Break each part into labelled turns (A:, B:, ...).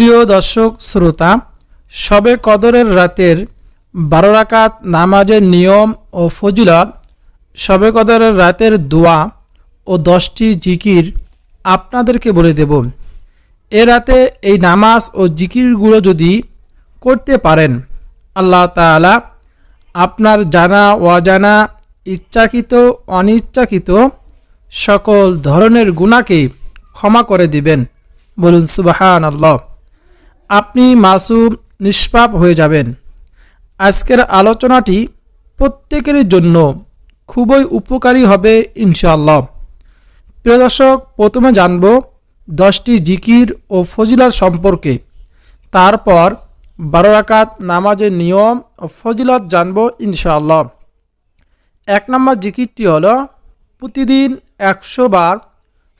A: প্রিয় দর্শক, শ্রোতা শবে কদরের রাতের বারো রাকাত নামাজের নিয়ম ও ফজিলত শবে কদরের রাতের দোয়া ও দশটি জিকির আপনাদেরকে বলে দেব। এ রাতে এই নামাজ ও জিকিরগুলো যদি করতে পারেন, আল্লাহ তাআলা আপনার জানা, অজানা, ইচ্ছাকৃত, অনিচ্ছাকৃত সকল ধরনের গুণাকে ক্ষমা করে দিবেন। বলুন সুবাহান আল্লাহ আপনি মাসুম নিষ্পাপ হয়ে যাবেন। আজকের আলোচনাটি প্রত্যেকের জন্য খুবই উপকারী হবে ইনশাআল্লাহ। প্রিয় দর্শক, প্রথমে জানব দশটি জিকির ও ফজিলার সম্পর্কে। তারপর বারো রাকাত নামাজের নিয়ম ও ফজিলত জানব ইনশাআল্লাহ। এক নম্বর জিকিরটি হল, প্রতিদিন একশো বার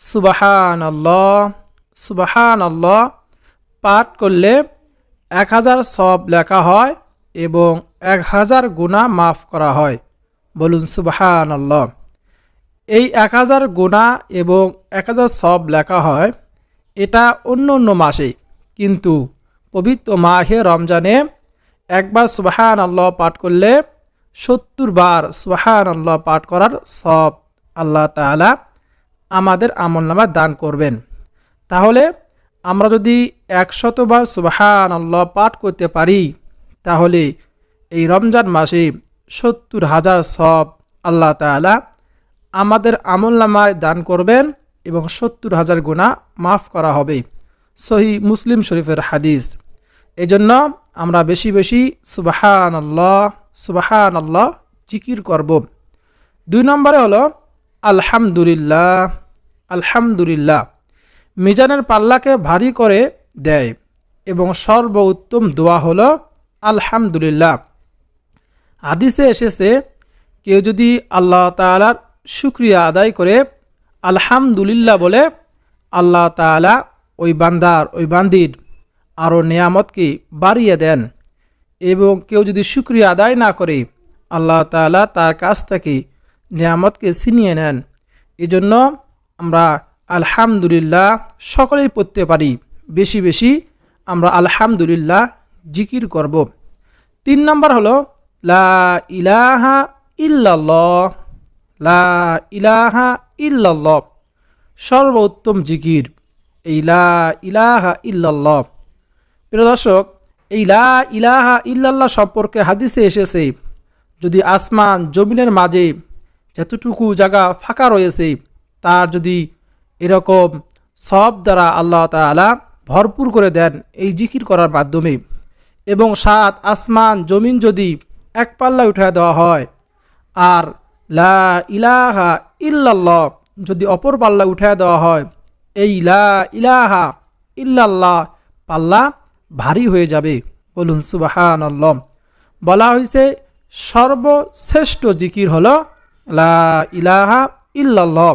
A: সুবাহান আল্লাহ সুবাহান আল্লাহ পাঠ করলে এক হাজার সব লেখা হয় এবং এক হাজার গুণা মাফ করা হয়। বলুন সুবাহান এই এক হাজার গুণা এবং এক হাজার সব লেখা হয়, এটা অন্য অন্য মাসে। কিন্তু পবিত্র মাহে রমজানে একবার সুবাহান আল্লাহ পাঠ করলে সত্তর বার সুবাহান আল্লাহ পাঠ করার সব আল্লাহ তালা আমাদের আমলনামা দান করবেন। তাহলে আমরা যদি একশতবার সুবাহান আল্লাহ পাঠ করতে পারি, তাহলে এই রমজান মাসে সত্তর হাজার সব আল্লাহ তালা আমাদের আমলনামায় দান করবেন এবং সত্তর হাজার গুণা মাফ করা হবে। সহি মুসলিম শরীফের হাদিস। এজন্য আমরা বেশি বেশি সুবাহান আল্লাহ সুবাহান আল্লাহ জিকির করব। দুই নম্বরে হলো, আলহামদুলিল্লাহ আলহামদুলিল্লাহ। মিজানের পাল্লাকে ভারী করে দেয় এবং সর্বোত্তম দোয়া হলো, আলহামদুলিল্লাহ। হাদিসে এসেছে, কেউ যদি আল্লাহ তালার শুক্রিয়া আদায় করে, আলহামদুলিল্লাহ বলে, আল্লাহ তালা ওই বান্দার, ওই বান্দির আরও নিয়ামতকে বাড়িয়ে দেন। এবং কেউ যদি শুক্রিয়া আদায় না করে, আল্লাহ তালা তার কাছ থেকে নিয়ামতকে ছিনিয়ে নেন। এজন্য আমরা আলহামদুলিল্লাহ, সকলেই পড়তে পারি। বেশি বেশি আমরা আলহামদুলিল্লাহ জিকির করব। তিন নম্বর হলো, লা ইলাহা ইল্লাল্লাহ, লা ইলাহা ইল্লাল্লাহ, সর্বোত্তম জিকির। এই লা ইলাহা ইল্লাল্লাহ। প্রিয় দর্শক, এই লা ইলাহা ইল্লাল্লাহ সম্পর্কে হাদিসে এসেছে, যদি আসমান জমিনের মাঝে যতটুকু জায়গা ফাঁকা রয়েছে, তার যদি এরকম সব দ্বারা আল্লাহ তালা ভরপুর করে দেন এই জিকির করার মাধ্যমে। এবং সাত আসমান জমিন যদি এক পাল্লা উঠে দেওয়া হয়, আর লা ইলাহা ইল্লাল্লাহ যদি অপর পাল্লা উঠে দেওয়া হয়, এই লা ইলাহা ইল্লাল্লাহ পাল্লা ভারী হয়ে যাবে। বলুন সুবাহান আল্লম বলা হয়েছে, সর্বশ্রেষ্ঠ জিকির হলো লা ইলাহা ইল্লাল্লাহ।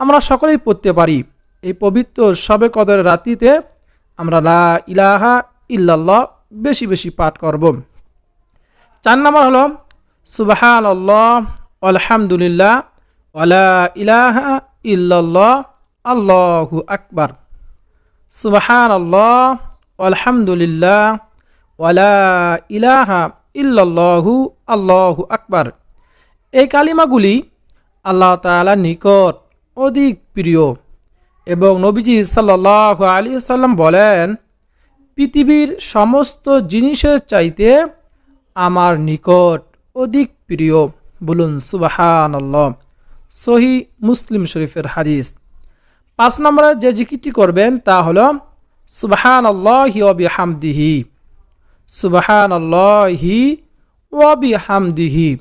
A: আমরা সকলেই পড়তে পারি। এই পবিত্র সবে কদর রাতিতে আমরা লা ইলাহা ইল্লাল্লাহ বেশি বেশি পাঠ করব। চার নম্বর হলো সুবাহান আল্লাহ আলহামদুলিল্লাহ ওয়ালা ইলাহা ইল্লাল্লাহ, আল্লাহু আকবার। সুবাহান আল্লাহ আলহামদুলিল্লাহ ওয়ালা ইলাহা ইল্লাল্লাহু, আল্লাহু আকবার। এই কালিমাগুলি আল্লাহ তালা নিকট অধিক প্রিয়। এবং নবীজি সাল্লাহ আলী সাল্লাম বলেন, পৃথিবীর সমস্ত জিনিসের চাইতে আমার নিকট অধিক প্রিয়। বলুন সুবাহান সহি মুসলিম শরীফের হাদিস। পাঁচ নম্বরে যে জিকিরটি করবেন তা হল সুবাহান আল্লাহি অবি হামদিহি সুবাহান আল্লাহি ওয়াবি হামদিহি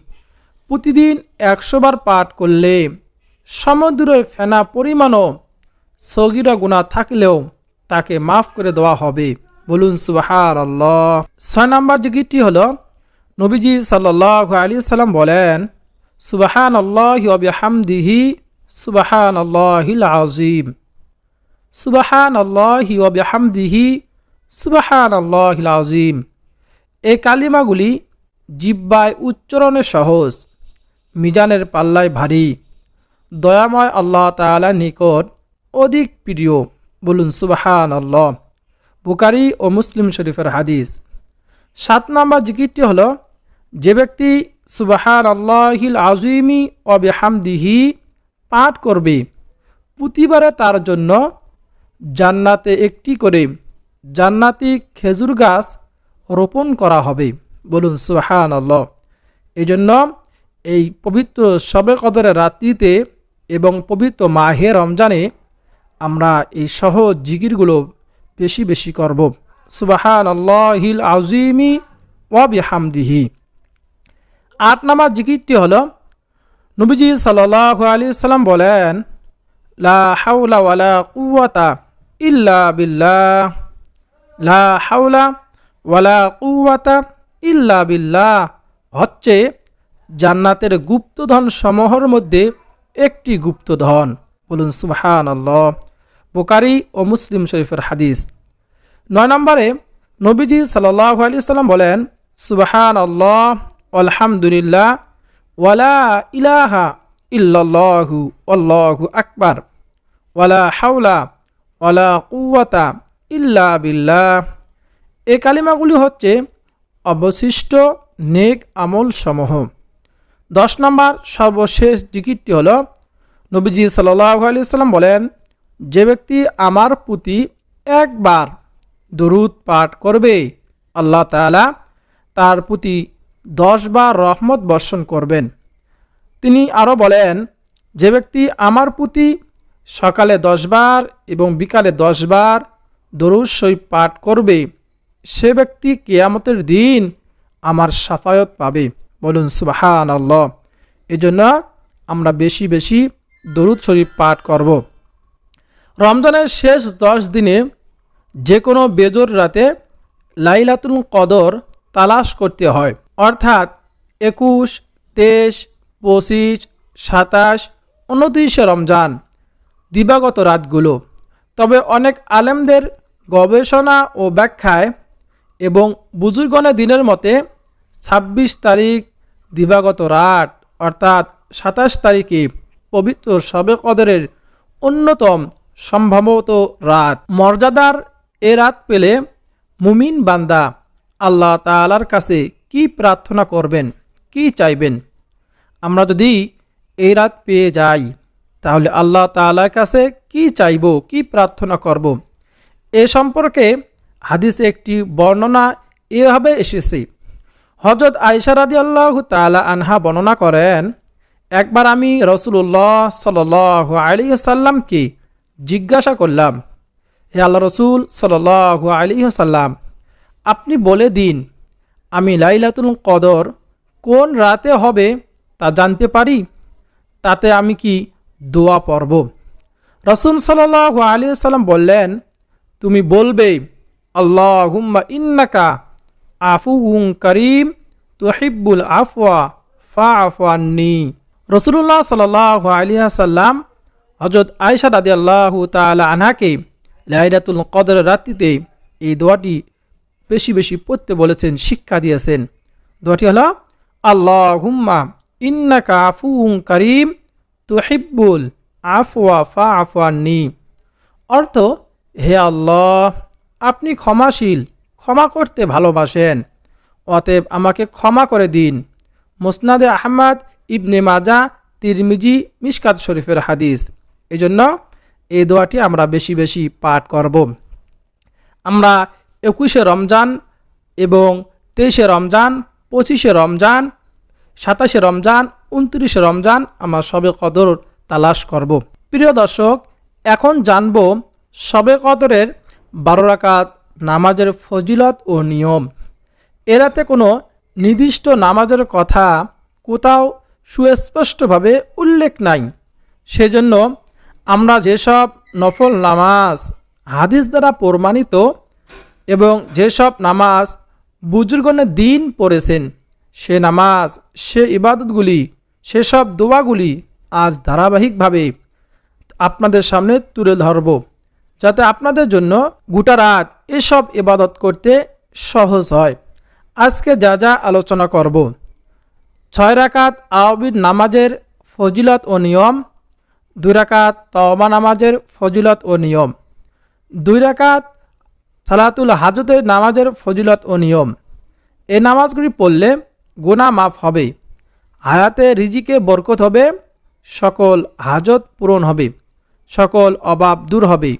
A: প্রতিদিন একশোবার পাঠ করলে সমুদ্রের ফেনা পরিমাণও সগিরা গুণা থাকলেও তাকে মাফ করে দেওয়া হবে। বলুন সুবাহার আল্লাহ ছয় নম্বর জিকিরটি হল, নবীজি সাল্লাহ আলী সাল্লাম বলেন সুবাহান আল্লাহ হামদিহি সুবাহান আল্লাহিল আজিম সুবাহান আল্লাহি হামদিহি সুবাহান আল্লাহিল আজিম এই কালিমাগুলি জিব্বায় উচ্চারণে সহজ, মিজানের পাল্লায় ভারী। দয়াময় আল্লাহ তালা নিকট অধিক প্রিয়। বলুন সুবাহান আল্লাহ বুকারি ও মুসলিম শরীফের হাদিস। সাত নম্বর জিকিরটি হল, যে ব্যক্তি সুবাহান আল্লাহিল আজিমি অবেহামদিহি পাঠ করবে, প্রতিবারে তার জন্য জান্নাতে একটি করে জান্নাতি খেজুর গাছ রোপণ করা হবে। বলুন সুহান আল্লাহ এই জন্য এই পবিত্র শবে কদরের রাত্রিতে এবং পবিত্র মাহে রমজানে আমরা এই সহ জিকিরগুলো বেশি বেশি করব। সুবাহান আল্লাহিল আজিমি ওয়াবিহামদিহি আট নাম্বার জিকিরটি হল, নবীজি সাল্লাহ আলি সাল্লাম বলেন, লা ইল্লা লা ওয়ালা ইল্লা হচ্ছে জান্নাতের গুপ্তধন সমূহের মধ্যে একটি গুপ্তধন বলুন সুবহান আল্লাহ বোকারি ও মুসলিম শরীফের হাদিস। নয় নম্বরে, নবীজি সাল্লাহ আলি সাল্লাম বলেন সুবহান আল্লাহ আলহামদুলিল্লাহ, ওয়ালা ইলাহা ইল্লাল্লাহু, আল্লাহু আকবার, ওয়ালা হাওলা, ওয়ালা কুয়াতা ইল্লা বিল্লাহ। এ কালিমাগুলি হচ্ছে অবশিষ্ট নেক আমল সমূহ দশ নম্বর সর্বশেষ জিকিরটি হল, নবীজি সাল্লাহ আলি সাল্লাম বলেন, যে ব্যক্তি আমার প্রতি একবার দরুদ পাঠ করবে, আল্লাহ তালা তার প্রতি দশবার রহমত বর্ষণ করবেন। তিনি আরও বলেন, যে ব্যক্তি আমার প্রতি সকালে দশবার এবং বিকালে দশবার দরুদ সই পাঠ করবে, সে ব্যক্তি কেয়ামতের দিন আমার সাফায়ত পাবে। বলুন সুবাহান আল্লাহ এই জন্য আমরা বেশি বেশি দরুদ শরীফ পাঠ করব। রমজানের শেষ দশ দিনে যে কোনো বেজর রাতে লাইলাতুল কদর তালাশ করতে হয়। অর্থাৎ একুশ, তেইশ, পঁচিশ, সাতাশ, উনত্রিশে রমজান দিবাগত রাতগুলো। তবে অনেক আলেমদের গবেষণা ও ব্যাখ্যায় এবং বুজুর্গণের দিনের মতে ২৬ তারিখ দিবাগত রাত, অর্থাৎ সাতাশ তারিখে পবিত্র শবে কদরের অন্যতম সম্ভবত রাত। মর্যাদার এ রাত পেলে মুমিন বান্দা আল্লাহ তালার কাছে কি প্রার্থনা করবেন, কি চাইবেন? আমরা যদি এই রাত পেয়ে যাই, তাহলে আল্লাহ তালার কাছে কি চাইব, কি প্রার্থনা করব? এ সম্পর্কে হাদিসে একটি বর্ণনা এভাবে এসেছে। হজরত আয়সা রাদি আল্লাহ তালা আনহা বর্ণনা করেন, একবার আমি রসুল্লাহ সাল আলী সাল্লামকে জিজ্ঞাসা করলাম, হে আল্লাহ রসুল সাল আলী সাল্লাম আপনি বলে দিন, আমি লাইলাতুল কদর কোন রাতে হবে তা জানতে পারি? তাতে আমি কি দোয়া পড়ব? রসুল সাল্লাহ আলী সাল্লাম বললেন, তুমি বলবে আল্লাহ ইন্নাকা আফু করিম, তুহিব্বুল আফওয়া ফা আফওয়ান্নি রসুল্লাহ সাল্লাহ আলিয়া সাল্লাম হজরত আয়সা রাদি আল্লাহ তালা আনহাকে লাইলাতুল কদর রাত্রিতে এই দোয়াটি বেশি বেশি পড়তে বলেছেন, শিক্ষা দিয়েছেন। দোয়াটি হল আল্লাহ হুম্মা ইন্নাকা আফু করিম, তুহিব্বুল আফওয়া ফা আফওয়ান্নি অর্থ, হে আল্লাহ, আপনি ক্ষমাশীল ক্ষমা করতে ভালোবাসেন। অতএব আমাকে ক্ষমা করে দিন। মোসনাদে আহমদ, ইবনে মাজা, তিরমিজি মিসকাত শরীফের হাদিস। এই জন্য এই দোয়াটি আমরা বেশি বেশি পাঠ করব। আমরা একুশে রমজান এবং তেইশে রমজান, পঁচিশে রমজান, সাতাশে রমজান, উনত্রিশে রমজান আমরা সবে কদর তালাশ করব। প্রিয় দর্শক, এখন জানব সবে কদরের বারো রাকাত নামাজের ফজিলত ও নিয়ম। এরাতে কোনো নির্দিষ্ট নামাজের কথা কোথাও সুস্পষ্টভাবে উল্লেখ নাই। সেজন্য আমরা যেসব নফল নামাজ, হাদিস দ্বারা প্রমাণিত এবং যেসব নামাজ বুজুর্গণের দিন পড়েছেন, সে নামাজ, সে ইবাদতগুলি, সেসব দোয়াগুলি আজ ধারাবাহিকভাবে আপনাদের সামনে তুলে ধরব। যাতে আপনাদের জন্য গোটা রাত এসব ইবাদত করতে সহজ হয়। আজকে যা যা আলোচনা করব। ছয় রাকাত আওবির নামাজের ফজিলত ও নিয়ম, দুই রাকাত তওবা নামাজের ফজিলত ও নিয়ম, দুই রাকাত সালাতুল হাজতের নামাজের ফজিলত ও নিয়ম। এ নামাজগুলি পড়লে গোনা মাফ হবে, হায়াতে রিজিকে বরকত হবে, সকল হাজত পূরণ হবে, সকল অভাব দূর হবে।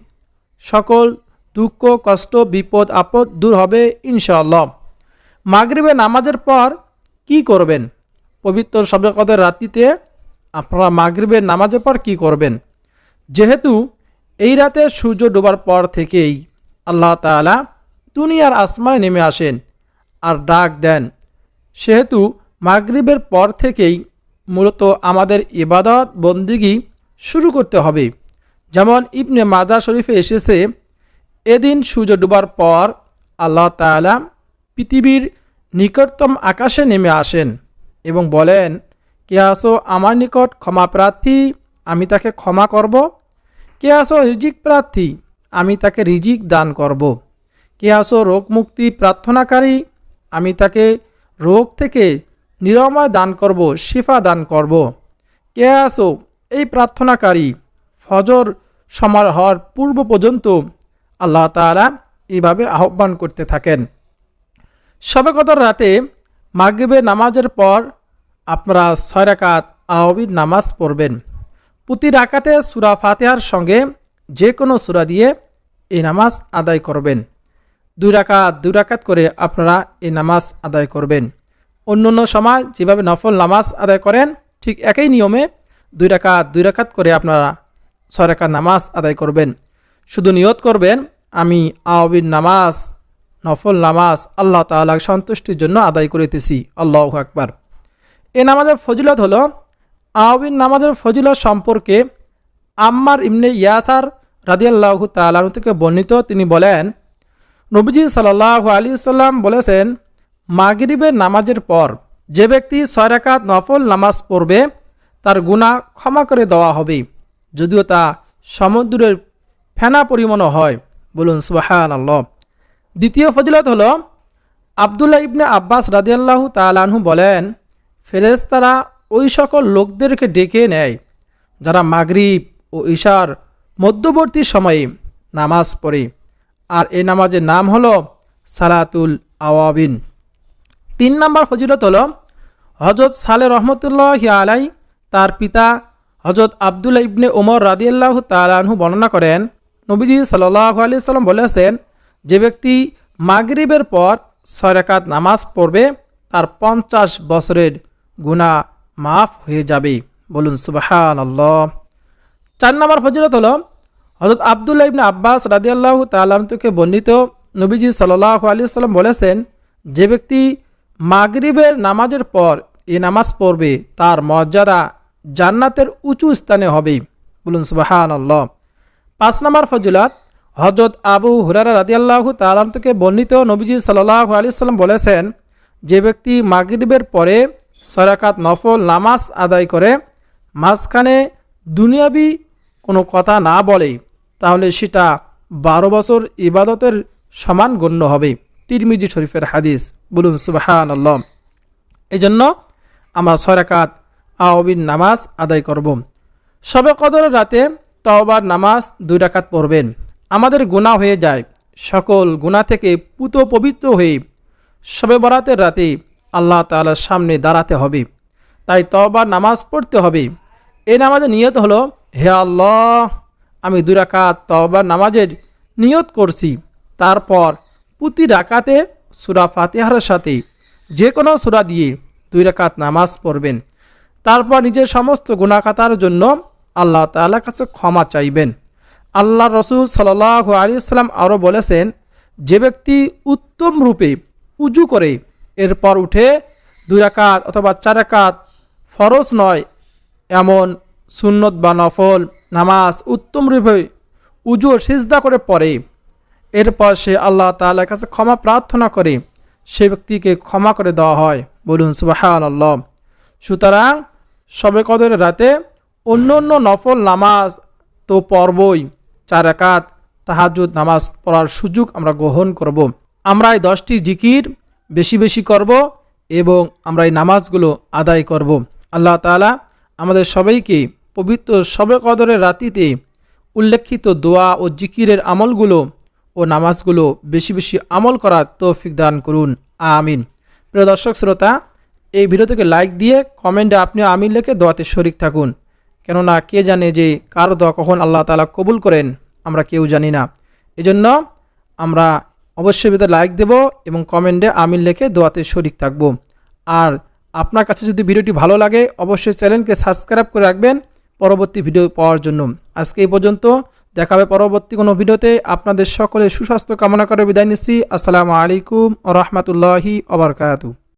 A: সকল দুঃখ, কষ্ট, বিপদ, আপদ দূর হবে ইনশাআল্লাহ। মাগরিবে নামাজের পর কি করবেন? পবিত্র সবে কদের রাত্রিতে আপনারা মাগরিবের নামাজের পর কি করবেন? যেহেতু এই রাতে সূর্য ডোবার পর থেকেই আল্লাহ তাআলা দুনিয়ার আসমানে নেমে আসেন আর ডাক দেন। সেহেতু মাগরিবের পর থেকেই মূলত আমাদের ইবাদত, বন্দিগি শুরু করতে হবে। যেমন ইবনে মাজা শরীফে এসেছে, এদিন সূর্য ডুবার পর আল্লাহ তাআলা পৃথিবীর নিকটতম আকাশে নেমে আসেন এবং বলেন, কে আসো আমার নিকট ক্ষমা প্রার্থী, আমি তাকে ক্ষমা করব। কে আসো রিজিক প্রার্থী, আমি তাকে রিজিক দান করব। কে আসো রোগ মুক্তি প্রার্থনাকারী, আমি তাকে রোগ থেকে নিরাময় দান করব, শিফা দান করব। কে আসো এই প্রার্থনাকারী, ফজর সমার হওয়ার পূর্ব পর্যন্ত আল্লাহ তাআলা এইভাবে আহ্বান করতে থাকেন। সবে রাতে মাগরিবের নামাজের পর আপনারা ছয় রাকাত আহবির নামাজ পড়বেন। প্রতি রাকাতে সুরা ফাতেহার সঙ্গে যে কোনো সুরা দিয়ে এই নামাজ আদায় করবেন। দুই রাকাত দুই রাকাত করে আপনারা এই নামাজ আদায় করবেন। অন্য অন্য সময় যেভাবে নফল নামাজ আদায় করেন, ঠিক একই নিয়মে দুই রাকাত দুই রাকাত করে আপনারা রাকাত নামাজ আদায় করবেন। শুধু নিয়ত করবেন, আমি আওবির নামাজ, নফল নামাজ আল্লাহ তাআলা সন্তুষ্টির জন্য আদায় করিতেছি। আল্লাহ আকবার। এ নামাজের ফজিলত হলো আওবিন নামাজের ফজিলত সম্পর্কে আম্মার ইমনে ইয়াসার রাদিয়াল্লাহ তালাহ থেকে বর্ণিত তিনি বলেন, নবীজি সাল্লাহ আলী সাল্লাম বলেছেন, মাগরিবের নামাজের পর যে ব্যক্তি ছয় রাকাত নফল নামাজ পড়বে, তার গুণা ক্ষমা করে দেওয়া হবে। যদিও তা সমুদ্রের ফেনা পরিমাণও হয়। বলুন সুবাহান আল্লাহ দ্বিতীয় ফজিলত হল, আবদুল্লাহ ইবনে আব্বাস রাদিয়াল্লাহু তালাহু বলেন, ফেরেশতারা ওই সকল লোকদেরকে ডেকে নেয়, যারা মাগরিব ও ঈশার মধ্যবর্তী সময়ে নামাজ পড়ে। আর এই নামাজের নাম হলো সালাতুল আওয়াবিন। তিন নম্বর ফজিলত হল হজরত সালে রহমতুল্লাহ আলাই তার পিতা হজরত আবদুল্লাহ ইবনে ওমর রাদিয়াল্লাহু তালাহু বর্ণনা করেন, নবীজি সাল্লাহ আলি সাল্লাম বলেছেন, যে ব্যক্তি মাগরিবের পর ছয় রাকাত নামাজ পড়বে, তার পঞ্চাশ বছরের গুণা মাফ হয়ে যাবে। বলুন সুবাহান আল্লাহ চার নম্বর ফজিলত হল হজরত আবদুল্লাহ ইবনে আব্বাস রাদিয়াল্লাহু তালামতুকে বর্ণিত, নবীজি সাল্লাহ আলী সাল্লাম বলেছেন, যে ব্যক্তি মাগরিবের নামাজের পর এ নামাজ পড়বে, তার মর্যাদা জান্নাতের উঁচু স্থানে হবে বলুন সুবাহান আল্লাহ পাঁচ নম্বর ফজিলত হজরত আবু হুরারা রাদিয়াল্লাহু তালাম থেকে বর্ণিত নবীজি সাল্লাহ আলি সাল্লাম বলেছেন, যে ব্যক্তি মাগরিবের পরে সরাকাত নফল নামাজ আদায় করে, মাঝখানে দুনিয়াবি কোনো কথা না বলে, তাহলে সেটা বারো বছর ইবাদতের সমান গণ্য হবে। তিরমিজি শরীফের হাদিস। বলুন সুবাহান আল্লাহ এই জন্য আমরা সরাকাত আওবিন নামাজ আদায় করব। সবে কদর রাতে তওবার নামাজ দুই রাকাত পড়বেন। আমাদের গুণা হয়ে যায়। সকল গুণা থেকে পুত পবিত্র হয়ে সবে বরাতের রাতে আল্লাহ তালার সামনে দাঁড়াতে হবে। তাই তওবার নামাজ পড়তে হবে। এই নামাজের নিয়ত হলো, হে আল্লাহ, আমি দুই রাকাত তওবার নামাজের নিয়ত করছি। তারপর প্রতি রাকাতে সুরা ফাতেহার সাথে যে কোনো সুরা দিয়ে দুই রাকাত নামাজ পড়বেন। তারপর নিজের সমস্ত গুণাকাতার জন্য আল্লাহ তাল্লাহ কাছে ক্ষমা চাইবেন। আল্লাহ রসুল সাল্লাহ আলী সাল্লাম আরও বলেছেন, যে ব্যক্তি উত্তম রূপে উজু করে, এরপর উঠে দুই রাকাত অথবা চার রাকাত ফরজ নয়, এমন সুন্নত বা নফল নামাজ উত্তম রূপে উজু সিজদা করে পড়ে, এরপর সে আল্লাহ তাল্লাহ কাছে ক্ষমা প্রার্থনা করে, সে ব্যক্তিকে ক্ষমা করে দেওয়া হয়। বলুন সুবাহান আল্লাহ সুতরাং সবে কদরের রাতে অন্য অন্য নফল নামাজ তো পর্বই চার একাত তাহাজুদ নামাজ পড়ার সুযোগ আমরা গ্রহণ করব। আমরা এই দশটি জিকির বেশি বেশি করব এবং আমরা এই নামাজগুলো আদায় করব। আল্লাহ তালা আমাদের সবাইকে পবিত্র সবে কদরের রাতিতে উল্লেখিত দোয়া ও জিকিরের আমলগুলো ও নামাজগুলো বেশি বেশি আমল করার তৌফিক দান করুন আমিন প্রিয় দর্শক, শ্রোতা এই ভিডিও থেকে লাইক দিয়ে কমেন্টে আপনি আমিন লেখে দোয়াতে শরিক থাকুন। কেননা কে জানে যে কার দোয়া কখন আল্লাহ তালা কবুল করেন, আমরা কেউ জানি না। এজন্য আমরা অবশ্যই ভিতরে লাইক দেব এবং কমেন্টে আমির লেখে দোয়াতে শরিক থাকব। আর আপনার কাছে যদি ভিডিওটি ভালো লাগে, অবশ্যই চ্যানেলকে সাবস্ক্রাইব করে রাখবেন পরবর্তী ভিডিও পাওয়ার জন্য। আজকে এই পর্যন্ত দেখাবে পরবর্তী কোনো ভিডিওতে। আপনাদের সকলে সুস্বাস্থ্য কামনা করে বিদায় নিচ্ছি। আসসালামু আলাইকুম ও রহমতুল্লাহি ওবরকাতু